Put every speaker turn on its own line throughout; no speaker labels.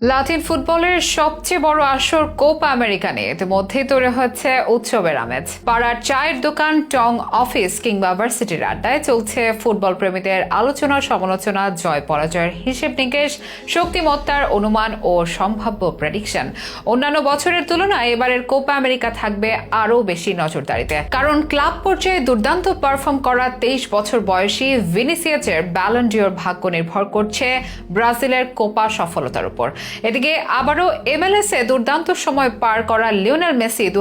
লাতিন ফুটবলের সবচেয়ে বড় আসর কোপা নিয়ে ইতিমধ্যেই তৈরি হচ্ছে উৎসবের আমেজ। পাড়ার চায়ের দোকান, টং অফিস কিংবা ভার্সিটির আড্ডায় চলছে ফুটবল প্রেমীদের আলোচনা, সমালোচনা, জয় পরাজয়ের হিসেব নিকেশ, শক্তিমত্তার অনুমান ও সম্ভাব্য প্রেডিকশন অন্যান্য বছরের তুলনায় এবারের কোপা আমেরিকা থাকবে আরও বেশি নজরদারিতে। কারণ ক্লাব পর্যায়ে দুর্দান্ত পারফর্ম করা তেইশ বছর বয়সী ভিনিসিয়াসের ব্যালন্ডিওর ভাগ্য নির্ভর করছে ব্রাজিলের কোপা সফলতার উপর। এদিকে আবারও এমএলএস দুর্দান্ত সময় পার করা লিওনেল মেসি দু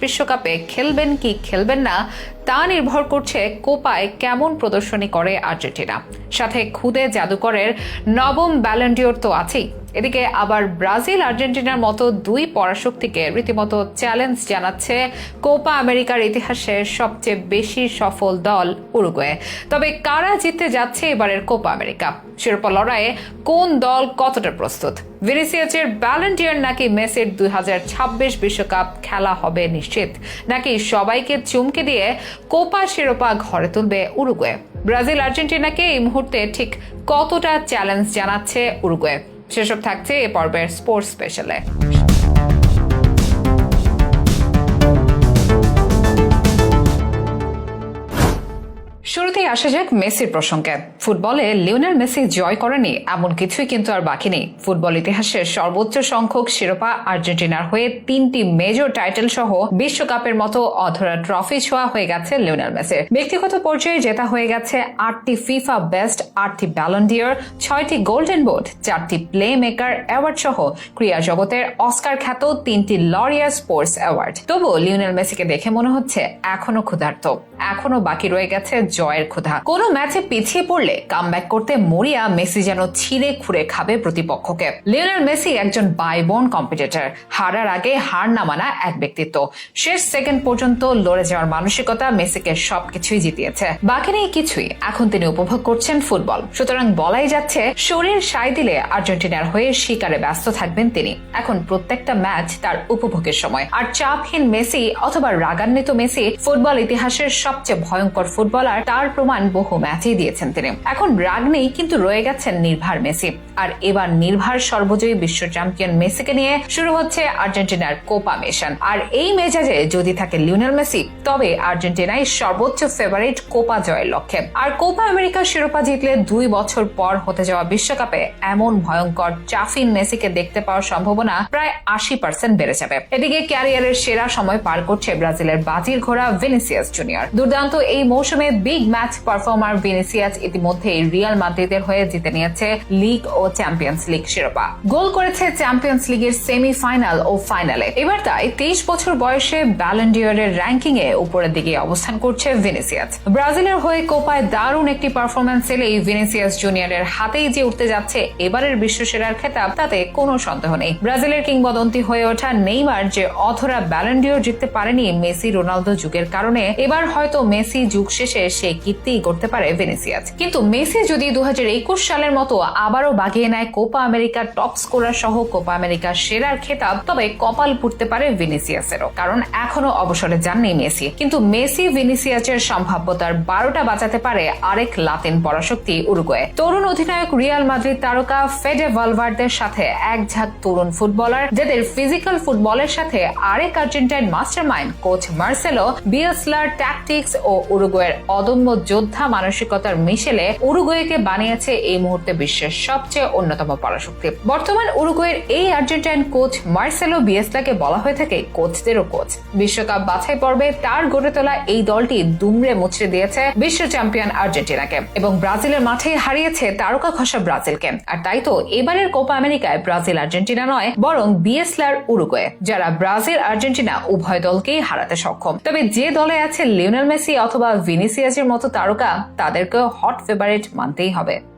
বিশ্বকাপে খেলবেন কি খেলবেন না তা নির্ভর করছে কোপায় কেমন প্রদর্শনী করে আর্জেন্টিনা। সাথে খুদে জাদুকরের নবম ব্যালেন্ডিওর তো আছেই। এদিকে আবার ব্রাজিল আর্জেন্টিনার মতো দুই পরাশক্তিকে রীতিমতো চ্যালেঞ্জ জানাচ্ছে কোপা আমেরিকার ইতিহাসে সবচেয়ে বেশি সফল দল উরুগুয়ে। তবে কারা জিততে যাচ্ছে এবারের কোপা আমেরিকা? শিরোপা লড়াইয়ে কোন দল কতটা প্রস্তুত? ভিনিসিয়াসের ব্যালেন্টিয়ার নাকি মেসির দুই বিশ্বকাপ খেলা হবে নিশ্চিত? নাকি সবাইকে চমকে দিয়ে কোপা শিরোপা ঘরে তুলবে উরুগুয়ে? ব্রাজিল আর্জেন্টিনাকে এই মুহূর্তে ঠিক কতটা চ্যালেঞ্জ জানাচ্ছে উরুগুয়ে? সেসব থাকছে এ পর্বের স্পোর্টস স্পেশালে। শুরুতেই আসা যাক মেসির প্রসঙ্গে। ফুটবলে লিওনেল মেসি জয় করেনি, এমন কিছুই কিন্তু আর বাকি নেই। ফুটবল ইতিহাসের সর্বোচ্চ সংখ্যক শিরোপা আর্জেন্টিনার হয়ে তিনটি মেজর টাইটেল সহ বিশ্বকাপের মতো অধরা ট্রফি ছোঁয়া হয়ে গেছে লিওনেল মেসির। ব্যক্তিগত পর্যায়ে জেতা হয়ে গেছে আটটি ফিফা বেস্ট আটটি ব্যালন্ডিয়ার ছয়টি গোল্ডেন বোর্ড চারটি প্লে মেকার অ্যাওয়ার্ড সহ ক্রীড়া জগতের অস্কার খ্যাত তিনটি লরিয়া স্পোর্টস অ্যাওয়ার্ড তবুও লিওনেল মেসিকে দেখে মনে হচ্ছে এখনও ক্ষুধার্ত। এখনও বাকি রয়ে গেছে জয়ের ক্ষুধা। কোনো ম্যাচে পিছিয়ে পড়লে কাম করতে মরিয়া মেসি যেন ছিঁড়ে খুঁড়ে খাবে প্রতিপক্ষকে। লিওনেল মেসি একজন বাইবোন কম্পিটিটর হারার আগে হার না মানা এক ব্যক্তিত্ব। শেষ সেকেন্ড পর্যন্ত লড়ে যাওয়ার মানসিকতা মেসিকে সবকিছুই জিতিয়েছে। বাকি নেই কিছুই, এখন তিনি উপভোগ করছেন ফুটবল। সুতরাং বলাই যাচ্ছে, শরীর সায় দিলে আর্জেন্টিনার হয়ে শিকারে ব্যস্ত থাকবেন তিনি। এখন প্রত্যেকটা ম্যাচ তার উপভোগের সময়। আর চাপহীন মেসি অথবা রাগান্বিত মেসি ফুটবল ইতিহাসের সবচেয়ে ভয়ঙ্কর ফুটবলার তার প্রমাণ বহু ম্যাচেই দিয়েছেন তিনি। এখন রাগ নেই, কিন্তু রয়ে গেছেন নির্ভার মেসি। আর এবার নির্ভার সর্বজয়ী বিশ্ব চ্যাম্পিয়ন মেসিকে নিয়ে শুরু হচ্ছে আর্জেন্টিনার কোপা মিশন। আর এই মেজাজে যদি থাকে লিওনেল মেসি, তবে আর্জেন্টিনাই সর্বোচ্চ ফেভারিট কোপা জয়ের লক্ষ্যে। আর কোপা আমেরিকার শিরোপা জিতলে দুই বছর পর হতে যাওয়া বিশ্বকাপে এমন ভয়ঙ্কর চাফিন মেসিকে দেখতে পাওয়ার সম্ভাবনা প্রায় আশি পার্সেন্ট বেড়ে যাবে। এদিকে ক্যারিয়ারের সেরা সময় পার করছে ব্রাজিলের বাজির ঘোড়া ভিনিসিয়াস জুনিয়র। দুর্দান্ত এই মৌসুমে বিগ ম্যাচ পারফর্মার ভিনিসিয়াস ইতিমধ্যে রিয়াল মাদ্রিদের হয়ে জিতে নিয়েছে লিগ ও চ্যাম্পিয়ন্স লিগ শিরোপা। গোল করেছে চ্যাম্পিয়ন্স লিগের সেমি ফাইনাল ও ফাইনালে। এবার তাই তেইশ বছর বয়সে ব্যালেন্ডিয়রের র্যাঙ্কিং এ উপরের দিকে অবস্থান করছে ভিনিসিয়াস। ব্রাজিলের হয়ে কোপায় দারুণ একটি পারফরমেন্স এলেই ভিনিসিয়াস জুনিয়রের হাতেই যে উঠতে যাচ্ছে এবারের বিশ্বসেরার খেতাব, তাতে কোনো সন্দেহ নেই। ব্রাজিলের কিংবদন্তি হয়ে ওঠা নেইমার যে অথরা ব্যালেন্ডিয়র জিততে পারেনি মেসি রোনালদো যুগের কারণে, এবার হয়তো মেসি যুগ শেষে সে কীর্তি করতে পারে ভেনেসিয়াস কিন্তু মেসি যদি দু হাজার একুশ সালের মতো আবারও বাগিয়ে নেয় কোপা আমেরিকার টপ স্কোরার সহ কোপা আমেরিকার সেরার খেতাব, তবে কপাল পুড়তে পারে ভিনিসিয়াসেরও, কারণ এখনও অবসরে যাননি মেসি। কিন্তু মেসি ভিনিসিয়াসের সম্ভাব্যতার বারোটা বাঁচাতে পারে আরেক লাতিন পরাশক্তি উরুগুয়ে। তরুণ অধিনায়ক রিয়াল মাদ্রিদ তারকা ফেডে ভালভার্দের সাথে এক ঝাঁক তরুণ ফুটবলার, যাদের ফিজিক্যাল ফুটবলের সাথে আরেক আর্জেন্টাইন মাস্টারমাইন্ড কোচ মার্সেলো বিএসলার ট্যাকটিক্স ও উরুগুয়ের অদম্য যোদ্ধা মানসিকতার মিশেলে উরুগুয়েকে বানিয়েছে এই মুহূর্তে বিশ্বের সবচেয়ে অন্যতম পরাশক্তি। বর্তমান উরুগুয়ের এই আর্জেন্টাইন কোচ মার্সেলো বিয়েসলাকে বলা হয়ে থাকে কোচদেরও কোচ। বিশ্বকাপ বাছাই পর্বে তার গড়ে তোলা এই দলটি দুমড়ে মুচড়ে দিয়েছে বিশ্ব চ্যাম্পিয়ন আর্জেন্টিনাকে এবং ব্রাজিলের মাঠে হারিয়েছে তারকা খসা ব্রাজিলকে। আর তাই তো এবারের কোপা আমেরিকায় ব্রাজিল আর্জেন্টিনা নয়, বরং বিএসলার উরুগুয়ে, যারা ব্রাজিল আর্জেন্টিনা উভয় দলকেই হারাতে সক্ষম। তবে যে দলে আছে লিওনেল মেসি অথবা ভিনিসিয়াসের মতো তারকা তাদেরকেও হট ফেভারিট মানতেই হবে।